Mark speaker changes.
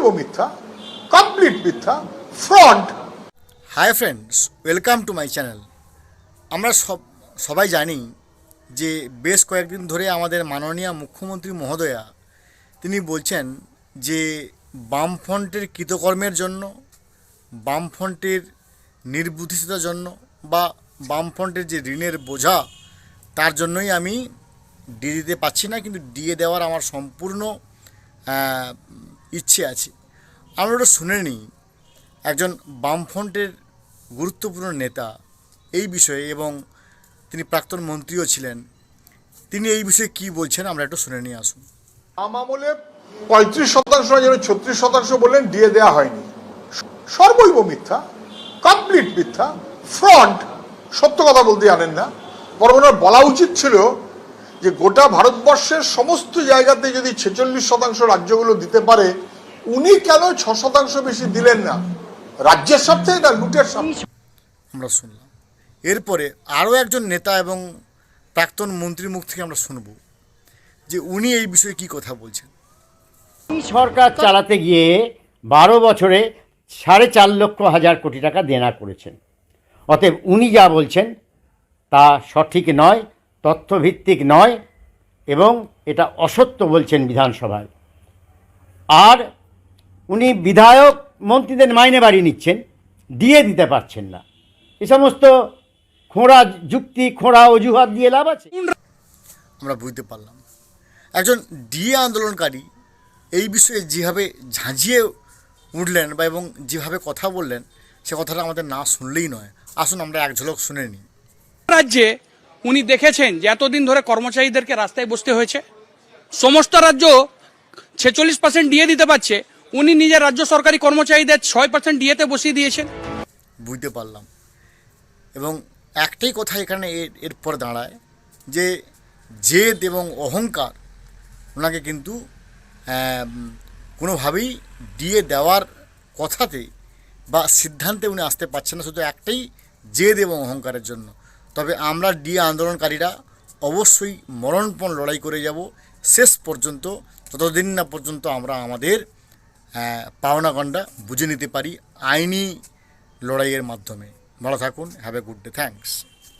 Speaker 1: সর্বৈব মিথ্যা কমপ্লিট মিথ্যা front
Speaker 2: hi friends welcome to my channel আমরা সব, সবাই জানি যে বেশ কয়েকদিন ধরে আমাদের মাননীয় মুখ্যমন্ত্রী মহোদয়া, তিনি বলছেন যে বামফ্রন্টের কৃতকর্মের জন্য, বামফ্রন্টের নির্বুদ্ধিতার জন্য বা বামফ্রন্টের যে ঋণের বোঝা, তার জন্যই আমি দিয়ে দিতে পারছি না, কিন্তু দিয়ে দেওয়ার আমার সম্পূর্ণ ইচ্ছে আছে। আমরা ওটা শুনে নিই। একজন বামফ্রন্টের গুরুত্বপূর্ণ নেতা এই বিষয়ে এবং তিনি প্রাক্তন মন্ত্রীও ছিলেন, তিনি এই বিষয়ে কি বলছেন আমরা একটু শুনে নিয়ে আসুন।
Speaker 1: আম আমলে পঁয়ত্রিশ শতাংশ যেন ছত্রিশ শতাংশ বললেন দিয়ে দেওয়া হয়নি। সর্বৈব মিথ্যা, কমপ্লিট মিথ্যা, ফ্রন্ট, সত্য কথা বলতে জানেন না। বরং বলা উচিত ছিল যে গোটা ভারতবর্ষের সমস্ত জায়গাতে যদি ছেচল্লিশ শতাংশ রাজ্যগুলো দিতে পারে উনি কেন ছ শতাংশ বেশি দিলেন না? রাজ্যের স্বার্থে না লুটের স্বার্থে?
Speaker 2: আমরা শুনলাম। এরপরে আরও একজন নেতা এবং প্রাক্তন মন্ত্রীর মুখ থেকে আমরা শুনব যে উনি এই বিষয়ে কি কথা বলছেন।
Speaker 3: এই সরকার চালাতে গিয়ে বারো বছরে সাড়ে চার লক্ষ হাজার কোটি টাকা দেনা করেছেন। অতএব উনি যা বলছেন তা সঠিক নয়। তথ্যভিত্তিক নয় এবং এটা অসত্য বলছেন বিধানসভায়। আর উনি বিধায়ক মন্ত্রীদের মাইনে বাড়ি নিচ্ছেন দিয়ে দিতে পারছেন না। এ সমস্ত খোঁড়া যুক্তি খোঁড়া অজুহাত দিয়ে লাভ আছে?
Speaker 2: আমরা বুঝতে পারলাম। একজন ডিএ আন্দোলনকারী এই বিষয়ে যেভাবে ঝাঁঝিয়ে উঠলেন বা এবং যেভাবে কথা বললেন সে কথাটা আমাদের না শুনলেই নয়। আসুন আমরা এক ঝলক শুনে নিই।
Speaker 4: রাজ্যে উনি দেখেছেন যে এতদিন ধরে কর্মচারীদেরকে রাস্তায় বসতে হয়েছে। সমস্ত রাজ্য ছেচল্লিশ পার্সেন্ট দিয়ে দিতে পারছে। উনি নিজের রাজ্য সরকারি কর্মচারীদের ছয় পার্সেন্ট ডিএতে বসিয়ে দিয়েছেন।
Speaker 2: বুঝতে পারলাম। এবং একটাই কথা এখানে এর, এরপর দাঁড়ায় যে জেদ এবং অহংকার ওনাকে কিন্তু কোনোভাবেই দিয়ে দেওয়ার কথাতে বা সিদ্ধান্তে উনি আসতে পারছেন না, শুধু একটাই জেদ এবং অহংকারের জন্য। তবে আমরা ডি আন্দোলনকারীরা অবশ্যই মরণপণ লড়াই করে যাব। শেষ পর্যন্ত ততদিন না পর্যন্ত আমরা আমাদের পাওনাগণ্ডা পাওনা গণ্ডা বুঝে নিতে পারি আইনি লড়াইয়ের মাধ্যমে। ভালো থাকুন have a good day thanks